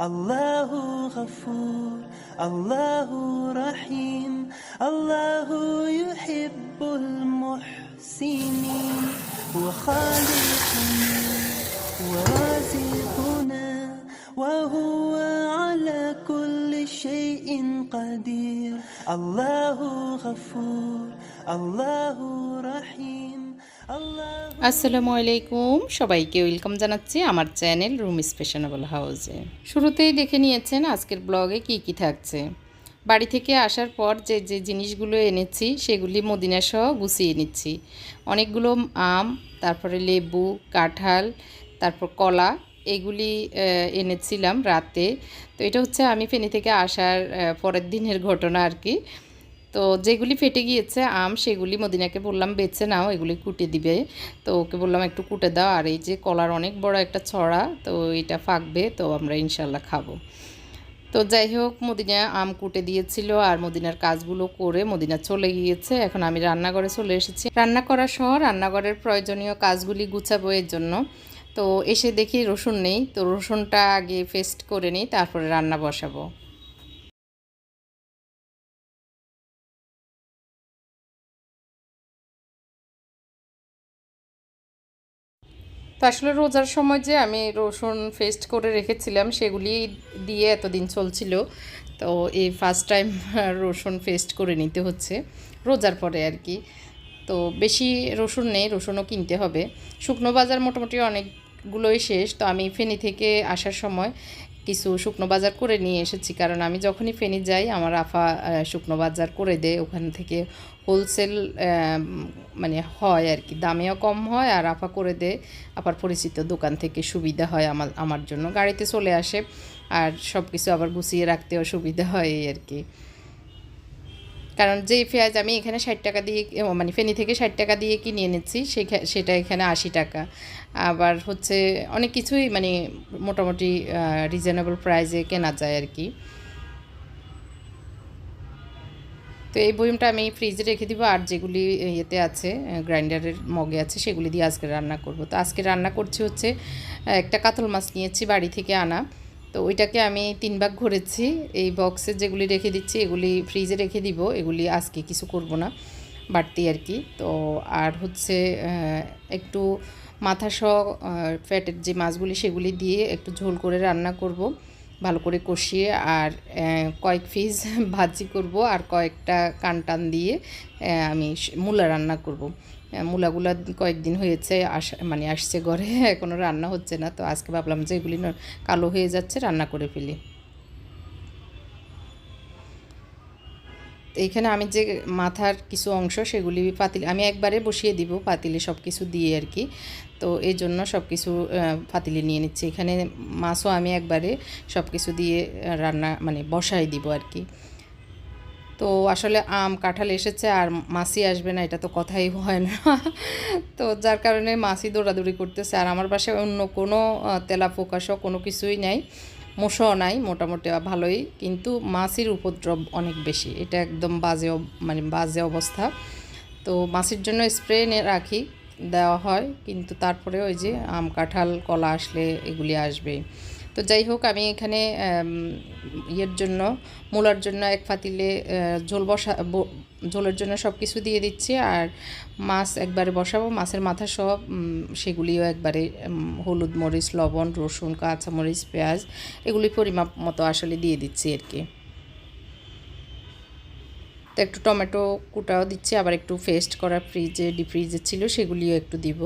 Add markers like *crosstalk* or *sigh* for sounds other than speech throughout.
الله غفور الله رحيم الله يحب المحسنين هو خالقنا ورازقنا وهو على كل شيء قدير الله غفور الله رحيم আসসালামু আলাইকুম। সবাইকে ওয়েলকাম জানাচ্ছি আমার চ্যানেল রুম স্পেশনেবল হাউসে। শুরুতেই দেখে নিয়েছেন আজকের ব্লগে কি কি থাকছে। বাড়ি থেকে আসার পর যে যে জিনিসগুলো এনেছি, সেগুলি মদিনা সহ গুছিয়ে নিচ্ছি। অনেকগুলো আম, তারপরে লেবু, কাঁঠাল, তারপর কলা, এগুলি এনেছিলাম রাতে। তো এটা হচ্ছে আমি ফেনী থেকে আসার পরের দিনের ঘটনা আর কি। তো যেগুলি ফেটে গিয়েছে, আম সেগুলি মদিনাকে বললাম, বেছে নাও, এগুলি কুটে দিবে। তো ওকে বললাম, একটু কুটে দাও। আর এই যে কলার অনেক বড় একটা ছড়া, তো এটা ফাঁকবে, তো আমরা ইনশাল্লাহ খাব। তো যাই হোক মদিনা আম কুটে দিয়েছিল, আর মদিনার কাজগুলো করে মদিনা চলে গিয়েছে। এখন আমি রান্নাঘরে চলে এসেছি। রান্না করা সহ রান্নাঘরের প্রয়োজনীয় কাজগুলি গুছাবো এর জন্য। তো এসে দেখি রসুন নেই, তো রসুনটা আগে পেস্ট করে নিই, তারপরে রান্না বসাবো। তো আসলে রোজার সময় যে আমি রসুন ফেস্ট করে রেখেছিলাম, সেগুলি দিয়ে এতদিন চলছিল। তো এই ফার্স্ট টাইম *laughs* রসুন ফেস্ট করে নিতে হচ্ছে, রোজার পরে আর কি। তো বেশি রসুন নেই, রসুনও কিনতে হবে। শুকনো বাজার মোটামুটি অনেকগুলোই শেষ। তো আমি ফেনী থেকে আসার সময় কিছু শুকনো বাজার করে নিয়ে এসেছি। কারণ আমি যখনই ফেনী যাই, আমার আফা শুকনো বাজার করে দেয়। ওখান থেকে হোলসেল মানে হয় আর কি। দামেও কম হয় আর আফা করে দেয়। আবার পরিচিত দোকান থেকে সুবিধা হয় আমার আমার জন্য। গাড়িতে চলে আসে আর সব কিছু আবার গুছিয়ে রাখতেও সুবিধা হয় এই আর কি। কারণ যেই পেঁয়াজ আমি এখানে ষাট টাকা দিয়ে মানে ফেনি থেকে ষাট টাকা দিয়ে কিনে এনেছি সেটা এখানে আশি টাকা। আবার হচ্ছে অনেক কিছুই মানে মোটামুটি রিজনেবল প্রাইসে কেনা যায় আর কি। তো এই বয়মটা আমি ফ্রিজে রেখে দিব, আর যেগুলি ইয়েতে আছে গ্রাইন্ডারের মগে আছে, সেগুলি দিয়ে আজকে রান্না করব। তো আজকে রান্না করছি হচ্ছে একটা কাতল মাছ নিয়েছি বাড়ি থেকে আনা। তো ওইটাকে আমি তিন ভাগ ঘুরেছি। এই বক্সে যেগুলি রেখে দিচ্ছি, এগুলি ফ্রিজে রেখে দিব। এগুলি আজকে কিছু করব না, বাড়তি আর কি। তো আর হচ্ছে একটু মাথা সহ ফ্যাটের যে মাছগুলি সেগুলি দিয়ে একটু ঝোল করে রান্না করব, ভালো করে কষিয়ে আর কয়েক পিস *laughs* ভাজি করব আর কয়েকটা কানটান দিয়ে আমি মূলা রান্না করব। মূলাগুলা কয়েকদিন হয়েছে, আস মানে আসছে ঘরে *laughs* এখনও রান্না হচ্ছে না, তো আজকে ভাবলাম যে এগুলি কালো হয়ে যাচ্ছে, রান্না করে ফেলি। এইখানে আমি যে মাথার কিছু অংশ সেগুলি পাতিল, আমি একবারে বসিয়ে দিব পাতিলে সব কিছু দিয়ে আর কি। তো এই জন্য সব কিছু পাতিলে নিয়ে নিচ্ছি। এখানে মাছও আমি একবারে সব কিছু দিয়ে রান্না মানে বসাই দিব আর কি। তো আসলে আম কাঁঠাল এসেছে আর মাছি আসবে না, এটা তো কথাই হয় না। তো যার কারণে মাছি দৌড়াদৌড়ি করতেছে। আর আমার বাসায় অন্য কোনো তেলা পোকাসও কোনো কিছুই নাই। মশাও নাই, মোটামুটি ভালোই, কিন্তু মাছির উপদ্রব অনেক বেশি। এটা একদম বাজে মানে বাজে অবস্থা। তো মাছির জন্য স্প্রে রাখি, দেওয়া হয়, কিন্তু তারপরে ওই যে আম, কাঁঠাল, কলা আসলে এগুলি আসবে তো যাই হোক, আমি এখানে ইয়ের জন্য, মূলার জন্য এক ফাতিলে ঝোল বসা ঝোলের জন্য সব কিছু দিয়ে দিচ্ছি। আর মাছ একবারে বসাবো, মাছের মাথা সব সেগুলিও একবারে হলুদ মরিচ, লবণ, রসুন কাঁচামরিচ পেঁয়াজ, এগুলি পরিমাপ মতো আসলে দিয়ে দিচ্ছি আর কি। তো একটু টমেটো কুটাও দিচ্ছি, আবার একটু ফেস্ট করা ফ্রিজে, ডিপ ফ্রিজে ছিল, সেগুলিও একটু দিব।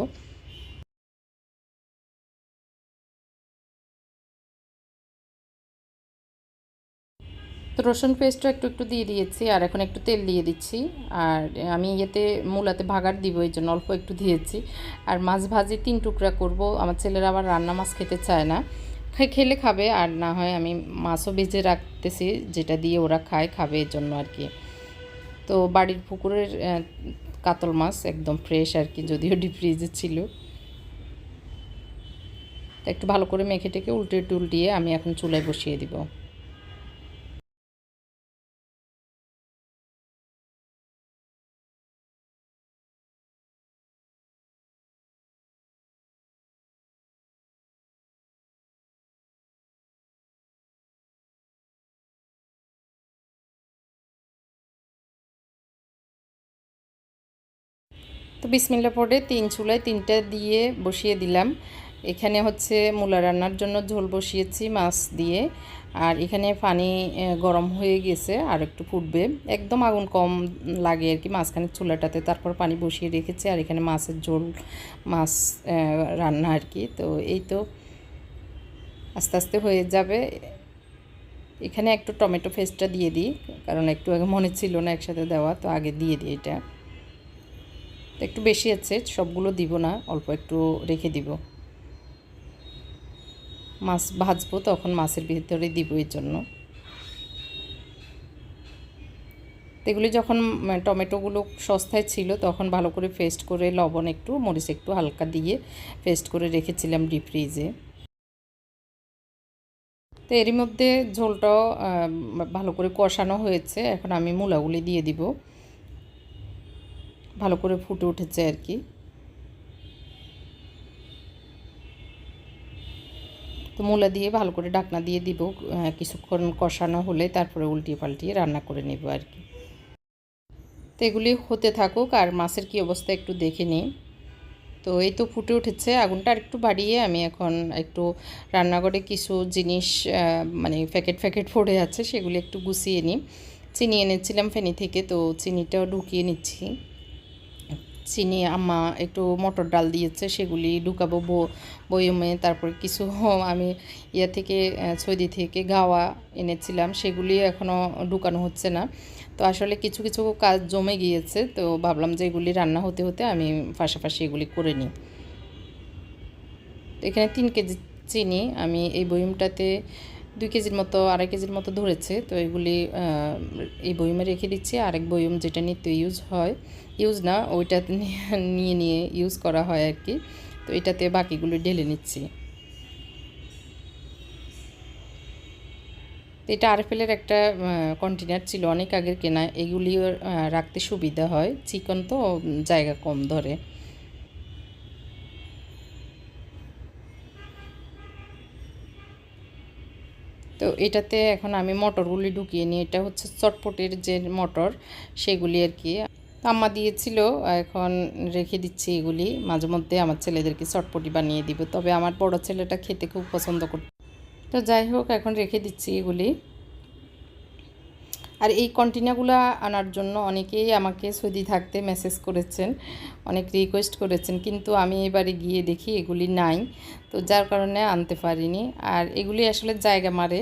তো রসুন পেস্টও একটু একটু দিয়ে দিয়েছি, আর এখন একটু তেল দিয়ে দিচ্ছি। আর আমি ইয়েতে মূলাতে ভাগার দিব, এই জন্য অল্প একটু দিয়েছি। আর মাছ ভাজি তিন টুকরা করব। আমার ছেলেরা আবার রান্না মাছ খেতে চায় না। খেলে খাবে, আর না হয় আমি মাছও ভেজে রাখতেছি, যেটা দিয়ে ওরা খায়, খাবে এর জন্য আর কি। তো বাড়ির পুকুরের কাতল মাছ একদম ফ্রেশ আর কি, যদিও ডিপ ফ্রিজে ছিল। একটু ভালো করে মেখে টেকে উল্টে টুলটিয়ে আমি এখন চুলায় বসিয়ে দিব। তো বিসমিল্লা পরে তিন চুলায় তিনটা দিয়ে বসিয়ে দিলাম। এখানে হচ্ছে মূলা রান্নার জন্য ঝোল বসিয়েছি মাছ দিয়ে। আর এখানে পানি গরম হয়ে গেছে আর একটু ফুটবে। একদম আগুন কম লাগে আর কি মাঝখানে চুলাটাতে। তারপর পানি বসিয়ে রেখেছি আর এখানে মাছের ঝোল, মাছ রান্না আর কি। তো এই তো আস্তে আস্তে হয়ে যাবে। এখানে একটু টমেটো ফেস্টটা দিয়ে দিই, কারণ একটু আগে মনে ছিল না একসাথে দেওয়া, তো আগে দিয়ে দিই এটা। তো একটু বেশি আছে, সবগুলো দিব না, অল্প একটু রেখে দিব। মাছ ভাজবো তখন মাছের ভিতরে দিব এর জন্য। এগুলি যখন টমেটোগুলো সস্তায় ছিল, তখন ভালো করে পেস্ট করে, লবণ একটু, মরিচ একটু হালকা দিয়ে পেস্ট করে রেখেছিলাম ডিপ ফ্রিজে তো এরই মধ্যে ঝোলটাও ভালো করে কষানো হয়েছে, এখন আমি মূলাগুলি দিয়ে দিব। ভালো করে ফুটে উঠেছে আর কি। তো মূলা দিয়ে ভালো করে ডাকনা দিয়ে দিব কিছুক্ষণ কষানো হলে তারপরে উল্টিয়ে পাল্টিয়ে রান্না করে নেব আর কি। তো এগুলি হতে থাকুক আর মাছের কি অবস্থা একটু দেখে নিই। তো এই তো ফুটে উঠেছে, আগুনটা আর একটু বাড়িয়ে আমি এখন একটু রান্নাঘরে কিছু জিনিস মানে প্যাকেট প্যাকেট পড়ে আছে সেগুলি একটু গুছিয়ে নিই। চিনি এনেছিলাম ফেনি থেকে, তো চিনিটাও ঢুকিয়ে নিচ্ছি। চিনি আম্মা একটু মটর ডাল দিয়েছে, সেগুলি ঢুকাবো বয়মে। তারপরে কিছু *laughs* আমি ইয়া থেকে সৌদি থেকে গাওয়া এনেছিলাম, সেগুলি এখনও ঢুকানো হচ্ছে না। তো আসলে কিছু কিছু কাজ জমে গিয়েছে, তো ভাবলাম যে এগুলি রান্না হতে হতে আমি পাশাপাশি এগুলি করে নিই। এখানে তিন কেজি চিনি আমি এই বয়মটাতে দুই কেজির মতো, আড়াই কেজির মতো ধরেছে। তো এগুলি এই বয়মে রেখে দিচ্ছি। আরেক বয়ম যেটা নিত্য ইউজ হয় ইউজ না, ওইটা *laughs* নিয়ে নিয়ে ইউজ করা হয় আর কি। তো এটাতে বাকিগুলো ঢেলে নিচ্ছি। এটা আরএফএলের একটা কন্টেনার ছিল অনেক আগের কেনা এগুলিও রাখতে সুবিধা হয়। চিকন তো জায়গা কম ধরে। তো এটাতে এখন আমি মটরগুলি ঢুকিয়ে নিই। এটা হচ্ছে চটপটের যে মটর, সেগুলি আর কি। আম্মা দিয়েছিল, এখন রেখে দিচ্ছি এগুলি। মাঝে মধ্যে আমার ছেলেদেরকে চটপটি বানিয়ে দিব, তবে আমার বড় ছেলেটা খেতে খুব পছন্দ করত। তো যাই হোক, এখন রেখে দিচ্ছি এগুলি। আর এই কন্টিনাগুলো আনার জন্য অনেকেই আমাকে সৌদি থাকতে মেসেজ করেছেন, অনেক রিকোয়েস্ট করেছেন, কিন্তু আমি এবারে গিয়ে দেখি এগুলি নাই, তো যার কারণে আনতে পারিনি। আর এগুলি আসলে জায়গা মারে,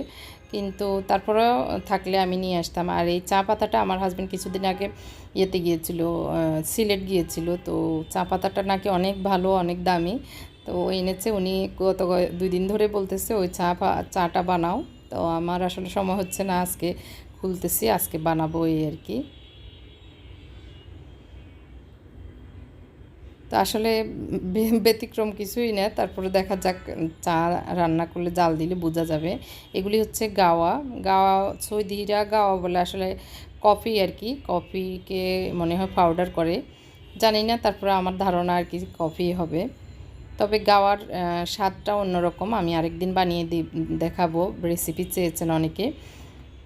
কিন্তু তারপরেও থাকলে আমি নিয়ে আসতাম। আর এই চা পাতাটা আমার হাজব্যান্ড কিছুদিন আগে ইয়েতে গিয়েছিল সিলেট গিয়েছিল, তো চা পাতাটা নাকি অনেক ভালো, অনেক দামি, তো এনেছে। উনি গত দুই দিন ধরে বলতেছে, ওই চা চাটা বানাও। তো আমার আসলে সময় হচ্ছে না আজকে খুলতেছি, আজকে বানাবো এই আর কি। তো আসলে ব্যতিক্রম কিছুই না, তারপরে দেখা যাক, চা রান্না করলে জাল দিলে বোঝা যাবে। এগুলি হচ্ছে গাওয়া গাওয়া, সৌদিরা গাওয়া বলে আসলে কফি আর কি, কফিকে মনে হয় পাউডার করে। জানি না, তারপরে আমার ধারণা আর কি কফি হবে। তবে গাওয়ার স্বাদটা অন্যরকম, আমি আরেকদিন বানিয়ে দেখাবো রেসিপি চেয়েছেন অনেকে।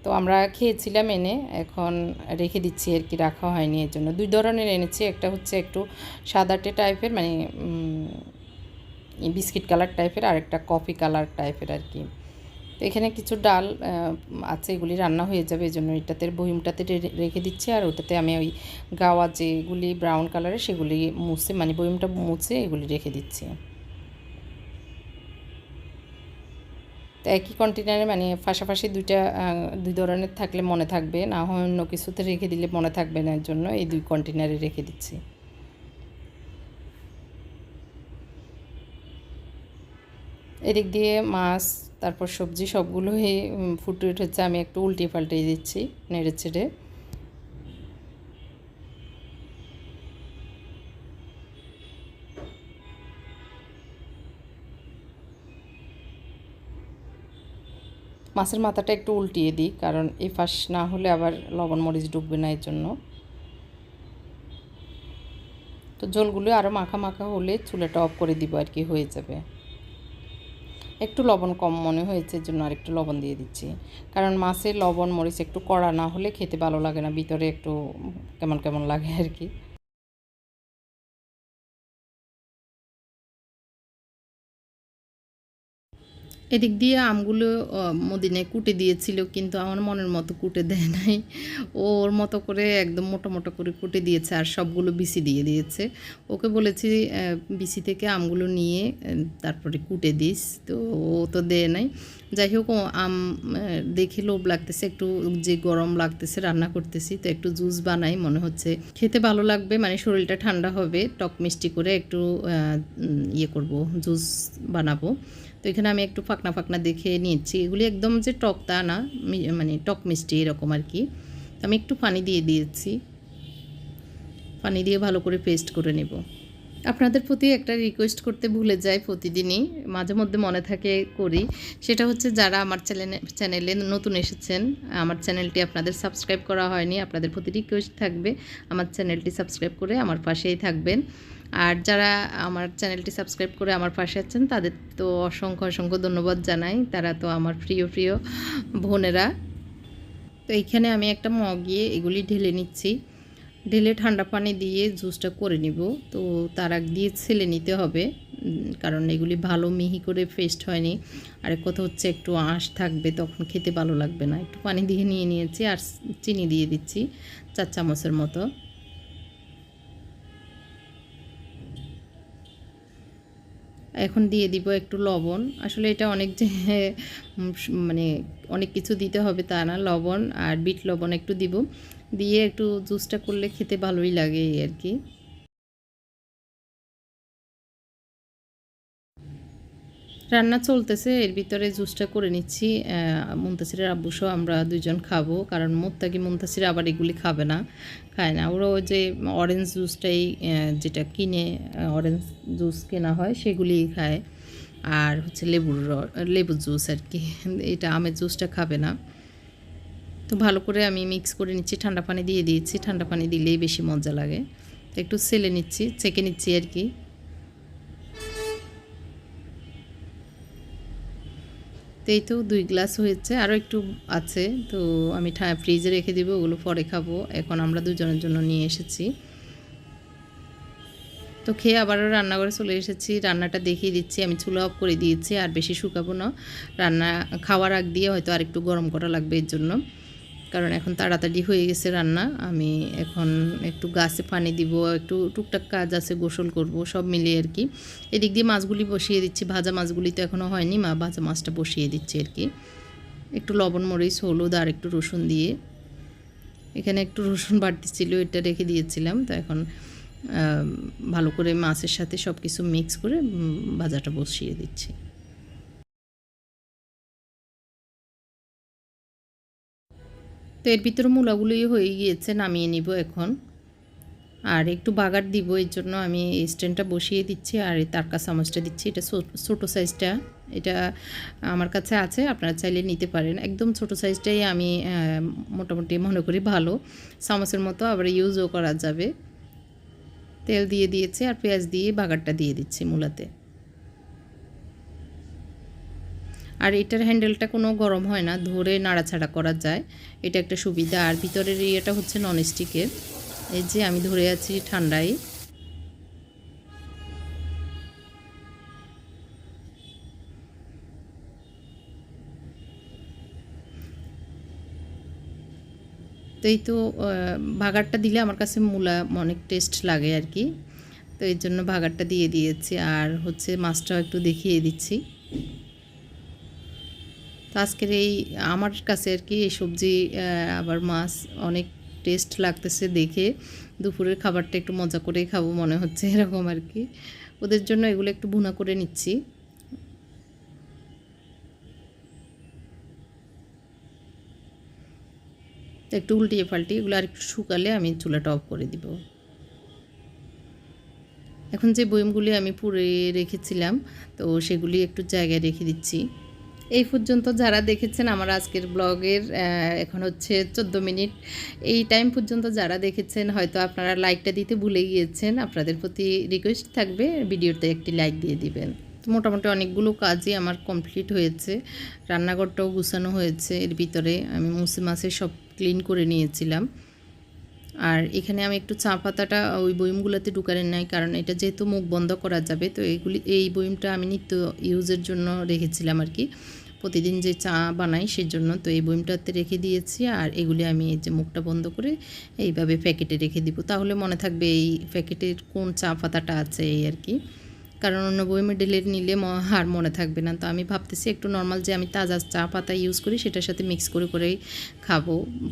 তো আমরা খেয়েছিলাম এনে, এখন রেখে দিচ্ছি আর কি, রাখা হয়নি এর জন্য। দুই ধরনের এনেছি, একটা হচ্ছে একটু সাদাটে টাইপের মানে বিস্কিট কালার টাইপের, আর একটা কফি কালার টাইপের আর কি। তো এখানে কিছু ডাল আছে, এগুলি রান্না হয়ে যাবে এই জন্য এটাতে বহিমটাতে রেখে দিচ্ছি, আর ওটাতে আমি ওই গাওয়া যেগুলি ব্রাউন কালারের সেগুলি মুছে মানে বহিমটা মুছে, এগুলি রেখে দিচ্ছি। তো একই কন্টেনারে মানে পাশাপাশি দুইটা দুই ধরনের থাকলে মনে থাকবে। না হয় অন্য কিছুতে রেখে দিলে মনে থাকবে না, এর জন্য এই দুই কন্টেনারে রেখে দিচ্ছি। এদিক দিয়ে মাছ, তারপর সবজি সবগুলোই ফুটে উঠেছে, আমি একটু উল্টে পাল্টে দিচ্ছি নেড়ে ছেড়ে মাছের মাথাটা একটু উল্টিয়ে দিই, কারণ এই ফাঁস না হলে আবার লবণ মরিচ ডুববে না এর জন্য তো জলগুলো আরও মাখা মাখা হলে চুলাটা অফ করে দিব আর কি, হয়ে যাবে। একটু লবণ কম মনে হয়েছে জন্য আর একটু লবণ দিয়ে দিচ্ছি। কারণ মাছের লবণ মরিচ একটু কড়া না হলে খেতে ভালো লাগে না, ভিতরে একটু কেমন কেমন লাগে আর কি। এদিক দিয়ে আমগুলো আহ, মদিনে কুটে দিয়েছিল কিন্তু আমার মনের মতো কুটে দেয় নাই। ও ওর মতো করে একদম মোটা মোটা করে কুটে দিয়েছে আর সবগুলো বিসি দিয়ে দিয়েছে। ওকে বলেছি বিসি থেকে আমগুলো নিয়ে তারপরে কুটে দিস। তো ও তো দেয় নাই। যাই হোক আম দেখে লোভ লাগতেছে একটু যে গরম লাগতেছে রান্না করতেছি তো একটু জুস বানাই মনে হচ্ছে খেতে ভালো লাগবে মানে শরীরটা ঠান্ডা হবে টক মিষ্টি করে একটু ইয়ে করব জুস বানাবো। তো এখানে আমি একটু ফাকনা ফাকনা দেখে নিয়েছি। এগুলি একদম যে টক তা না মানে টক মিষ্টি এরকম আর কি। তো আমি একটু পানি দিয়ে দিয়েছি। পানি দিয়ে ভালো করে পেস্ট করে নেব। আপনাদের প্রতি একটা রিকোয়েস্ট করতে ভুলে যাই প্রতিদিনই, মাঝে মধ্যে মনে থাকে করি। সেটা হচ্ছে যারা আমার চ্যানেলে চ্যানেলে নতুন এসেছেন, আমার চ্যানেলটি আপনাদের সাবস্ক্রাইব করা হয়নি, আপনাদের প্রতি রিকোয়েস্ট থাকবে, আমার চ্যানেলটি সাবস্ক্রাইব করে আমার পাশেই থাকবেন। আর যারা আমার চ্যানেলটি সাবস্ক্রাইব করে আমার পাশে আছেন, তাদের তো অসংখ্য অসংখ্য ধন্যবাদ জানাই। তারা তো আমার প্রিয় প্রিয় বোনেরা। তো এইখানে আমি একটা মগিয়ে এগুলি ঢেলে নিচ্ছি। ঢেলে ঠান্ডা পানি দিয়ে জুসটা করে নিব। তো তার আগ দিয়ে ছেলে নিতে হবে কারণ এগুলি ভালো মিহি করে পেস্ট হয়নি। আরেক কথা হচ্ছে একটু আঁশ থাকবে, তখন খেতে ভালো লাগবে না। একটু পানি দিয়ে নিয়ে নিয়েছি, আর চিনি দিয়ে দিচ্ছি, চার চামচের মতো। এখন দিয়ে দিব একটু লবণ। আসলে এটা অনেক যে মানে অনেক কিছু দিতে হবে তা না, লবণ আর বিট লবণ একটু দিব। দিয়ে একটু জুসটা করলে খেতে ভালোই লাগে আর কি। রান্না চলতেছে, এর ভিতরে জুসটা করে নিচ্ছি। মুন্তাসিরের আব্বুসহ আমরা দুজন খাব, কারণ মুত্তাকি মুন্তাসির আবার এগুলি খাবে না, খায় না। ওরা যে অরেঞ্জ জুসটাই যেটা কিনে অরেঞ্জ জুস কেনা হয় সেগুলিই খায়। আর হচ্ছে লেবুর লেবুর জুস আর কি, এটা আমের জুসটা খাবে না। তো ভালো করে আমি মিক্স করে নিচ্ছি, ঠান্ডা পানি দিয়ে দিয়েছি। ঠান্ডা পানি দিলেই বেশি মজা লাগে। একটু সেলে নিচ্ছি চেকে নিচ্ছি আর কি। তো এই তো দুই গ্লাস হয়েছে আরও একটু আছে, তো আমি ফ্রিজে রেখে দিব, ওগুলো পরে খাব, এখন আমরা দুজনের জন্য নিয়ে এসেছি। তো খেয়ে আবারও রান্নাঘরে চলে এসেছি, রান্নাটা দেখিয়ে দিচ্ছি, আমি চুলা অফ করে দিয়েছি, আর বেশি শুকাবো না। রান্না, খাওয়ার আগ দিয়ে হয়তো আর একটু গরম করা লাগবে এর জন্য। কারণ এখন তাড়াতাড়ি হয়ে গেছে রান্না। আমি এখন একটু গাছে পানি দিব, একটু টুকটাক কাজ আছে, গোসল করব, সব মিলিয়ে আর কি। এদিক দিয়ে মাছগুলি বসিয়ে দিচ্ছি, ভাজা মাছগুলি তো এখনও হয়নি, মা ভাজা মাছটা বসিয়ে দিচ্ছে আর কি। একটু লবণ, মরিচ, হলুদ আর একটু রসুন দিয়ে। এখানে একটু রসুন বাড়তি ছিল, এটা রেখে দিয়েছিলাম। তো এখন ভালো করে মাছের সাথে সব কিছু মিক্স করে ভাজাটা বসিয়ে দিচ্ছি। তো এর ভিতরে মূলাগুলোই হয়ে গিয়েছে, নামিয়ে নিব এখন। আর একটু বাগার দিব, এর জন্য আমি স্ট্যান্ডটা বসিয়ে দিচ্ছি আর এই তারকা চামচটা দিচ্ছি। এটা ছোটো সাইজটা, এটা আমার কাছে আছে, আপনারা চাইলে নিতে পারেন। একদম ছোট সাইজটাই আমি মোটামুটি মনে করি ভালো। চামচের মতো আবার ইউজও করা যাবে। তেল দিয়ে দিয়েছি আর পেঁয়াজ দিয়ে বাগারটা দিয়ে দিচ্ছি মূলাতে। আর এটার হ্যান্ডেলটা কোনো গরম হয় না, ধরে নাড়াছাড়া করা যায়। এটা একটা সুবিধা। আর ভিতরের ইয়েটা হচ্ছে ননস্টিকের এই যে আমি ধরে আছি ঠান্ডায়। তো এই তো ভাগারটা দিলে আমার কাছে মূলা অনেক টেস্ট লাগে আর কি। তো এর জন্য ভাগারটা দিয়ে দিয়েছি। আর হচ্ছে মাছটাও একটু দেখিয়ে দিচ্ছি। তো আজকের এই আমার কাছে আর কি এই সবজি আবার মাছ অনেক টেস্ট লাগতেছে দেখে। দুপুরের খাবারটা একটু মজা করেই খাব মনে হচ্ছে এরকম আর কি। ওদের জন্য এগুলো একটু ভুনা করে নিচ্ছি। একটু উল্টিয়ে পাল্টিয়ে এগুলো আর একটু শুকালে আমি চুলাটা অফ করে দিব। এখন যে বয়মগুলি আমি পুড়ে রেখেছিলাম, তো সেগুলি একটু জায়গায় রেখে দিচ্ছি। এই পর্যন্ত যারা দেখেছেন আমার আজকের ব্লগের এখন হচ্ছে চোদ্দ মিনিট। এই টাইম পর্যন্ত যারা দেখেছেন, হয়তো আপনারা লাইকটা দিতে ভুলে গিয়েছেন। আপনাদের প্রতি রিকোয়েস্ট থাকবে, ভিডিওতে একটি লাইক দিয়ে দিবেন। মোটামুটি অনেকগুলো কাজই আমার কমপ্লিট হয়েছে। রান্নাঘরটাও গুছানো হয়েছে, এর ভিতরে আমি মুসি মাছের সব ক্লিন করে নিয়েছিলাম। আর এখানে আমি একটু চা পাতাটা ওই বয়মগুলোতে ঢুকানো নাই, কারণ এটা যেহেতু মুখ বন্ধ করা যাবে, তো এইগুলি এই বয়মটা আমি নিত্য ইউজের জন্য রেখেছিলাম আর কি। প্রতিদিন যে চা বানাই সেজন্য তো এই বইমটাতে রেখে দিয়েছি আর এগুলি আমি এই যে মুখটা বন্ধ করে এইভাবে প্যাকেটে রেখে দিব। তাহলে মনে থাকবে এই প্যাকেটের কোন চা পাতাটা আছে এই আর কি। কারণ অন্য বইমে ডিলেট নিলে আর মনে থাকবে না। তো আমি ভাবতেছি একটু নর্মাল যে আমি তাজা চা পাতা ইউজ করি সেটার সাথে মিক্স করে করেই খাব।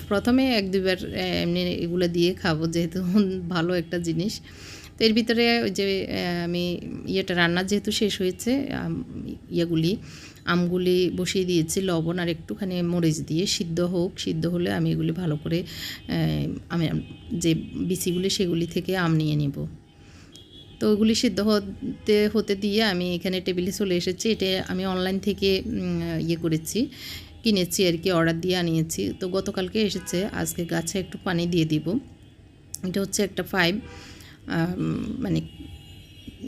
প্রথমে এক দুবার এমনি এগুলো দিয়ে খাব যেহেতু *laughs* ভালো একটা জিনিস। তো এর ভিতরে ওই যে আমি ইয়েটা, রান্না যেহেতু শেষ হয়েছে ইয়েগুলি, আমগুলি বসিয়ে দিয়েছি, লবণ আর একটুখানি মরিচ দিয়ে। সিদ্ধ হোক, সিদ্ধ হলে আমি এগুলি ভালো করে আমি যে বিচিগুলি সেগুলি থেকে আম নিয়ে নেব। তো ওগুলি সিদ্ধ হতে হতে দিয়ে আমি এখানে টেবিলে চলে এসেছি। এটা আমি অনলাইন থেকে ইয়ে করেছি, কিনেছি আর কি, অর্ডার দিয়ে আনিয়েছি। তো গতকালকে এসেছে, আজকে গাছে একটু পানি দিয়ে দিব। এটা হচ্ছে একটা পাইপ মানে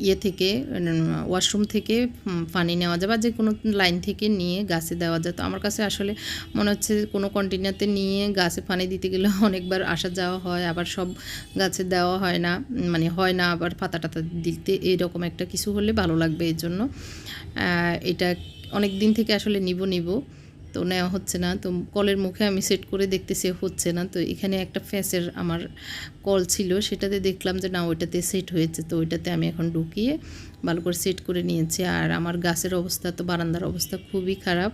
ইয়ে থেকে ওয়াশরুম থেকে পানি নেওয়া যায় বা যে কোনো লাইন থেকে নিয়ে গাছে দেওয়া যায়। তো আমার কাছে আসলে মনে হচ্ছে কোনো কন্টেনারতে নিয়ে গাছে পানি দিতে গেলে *laughs* অনেকবার আসা যাওয়া হয়, আবার সব গাছে দেওয়া হয় না মানে হয় না, আবার পাতা টাতা দিতে এরকম একটা কিছু হলে ভালো লাগবে এই জন্য। এটা অনেক দিন থেকে আসলে নিব নিব। তো নেওয়া হচ্ছে না। তো কলের মুখে আমি সেট করে দেখতেছি হচ্ছে না। তো এখানে একটা ফ্যাসের আমার কল ছিল, সেটাতে দেখলাম যে না, ওইটাতে সেট হয়েছে। তো ওইটাতে আমি এখন ঢুকিয়ে ভালো করে সেট করে নিয়েছি। আর আমার গাছের অবস্থা তো, বারান্দার অবস্থা খুবই খারাপ।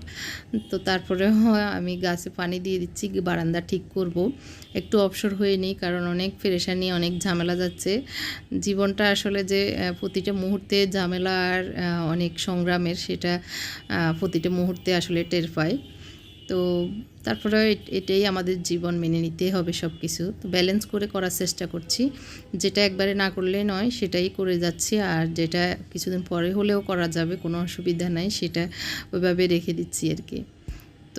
তো তারপরে *laughs* আমি গাছে পানি দিয়ে দিচ্ছি, বারান্দা ঠিক করব। একটু অবসর হয়ে নিই, কারণ অনেক ফেরেশানি অনেক ঝামেলা যাচ্ছে। জীবনটা আসলে যে প্রতিটা মুহূর্তে ঝামেলা আর অনেক সংগ্রামের, সেটা প্রতিটা মুহূর্তে আসলে টের পাই তো তারপরে এটাই আমাদের জীবন মেনে নিতে হবে সব কিছু তো ব্যালেন্স করে করার চেষ্টা করছি। যেটা একবারে না করলে নয়, সেটাই করে যাচ্ছি। আর যেটা কিছুদিন পরে হলেও করা যাবে, কোনো অসুবিধা নাই, সেটা ওইভাবে রেখে দিচ্ছি আর কি।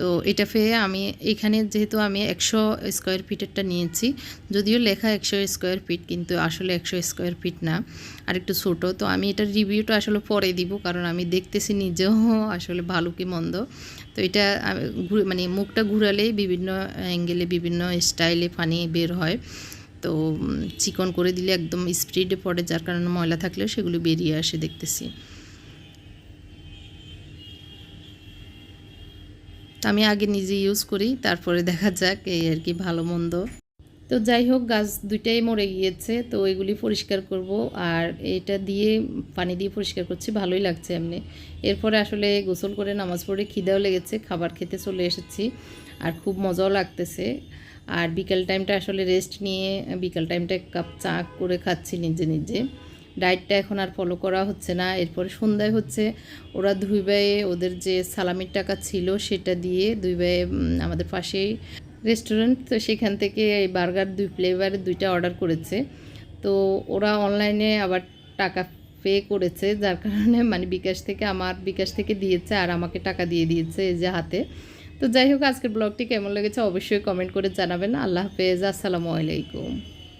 তো এটা পেয়ে আমি এখানে যেহেতু আমি একশো স্কোয়ার ফিটেরটা নিয়েছি, যদিও লেখা একশো স্কোয়ার ফিট কিন্তু আসলে একশো স্কোয়ার ফিট না আর একটু ছোটো। তো আমি এটার রিভিউটা আসলে পরে দিব, কারণ আমি দেখতেছি নিজেও *laughs* আসলে ভালো কি মন্দ। তো এটা মানে মুখটা ঘুরালেই বিভিন্ন অ্যাঙ্গেলে বিভিন্ন স্টাইলে পানি বের হয়। তো চিকন করে দিলে একদম স্প্রিডে পড়ে, যার কারণে ময়লা থাকলেও সেগুলো বেরিয়ে আসে দেখতেছি। আমি আগে নিজে ইউজ করি, তারপরে দেখা যাক এই আর কি ভালো মন্দ। তো যাই হোক, গাছ দুইটাই মরে গিয়েছে, তো এগুলি পরিষ্কার করব। আর এটা দিয়ে পানি দিয়ে পরিষ্কার করছি, ভালোই লাগছে এমনি। এরপরে আসলে গোসল করে নামাজ পড়ে খিদেও লেগেছে, খাবার খেতে চলে এসেছি। আর খুব মজাও লাগতেছে। আর বিকেল টাইমটা আসলে রেস্ট নিয়ে, বিকেল টাইমটা এক কাপ চা করে খাচ্ছি নিজে নিজে। ডায়েটটা এখন আর ফলো করা হচ্ছে না। এরপরে সন্ধ্যায় হচ্ছে ওরা দুই ভাইয়ে ওদের যে সালামির টাকা ছিল সেটা দিয়ে দুই ভাইয়ে আমাদের পাশেই রেস্টুরেন্ট তো সেখান থেকে এই বার্গার দুই ফ্লেভারের দুইটা অর্ডার করেছে। তো ওরা অনলাইনে আবার টাকা পে করেছে, যার কারণে মানে বিকাশ থেকে আমার, বিকাশ থেকে দিয়েছে আর আমাকে টাকা দিয়ে দিয়েছে এই যে হাতে। তো যাই হোক, আজকের ব্লগটি কেমন লেগেছে অবশ্যই কমেন্ট করে জানাবেন। আল্লাহ হাফেজ, আসসালামু আলাইকুম।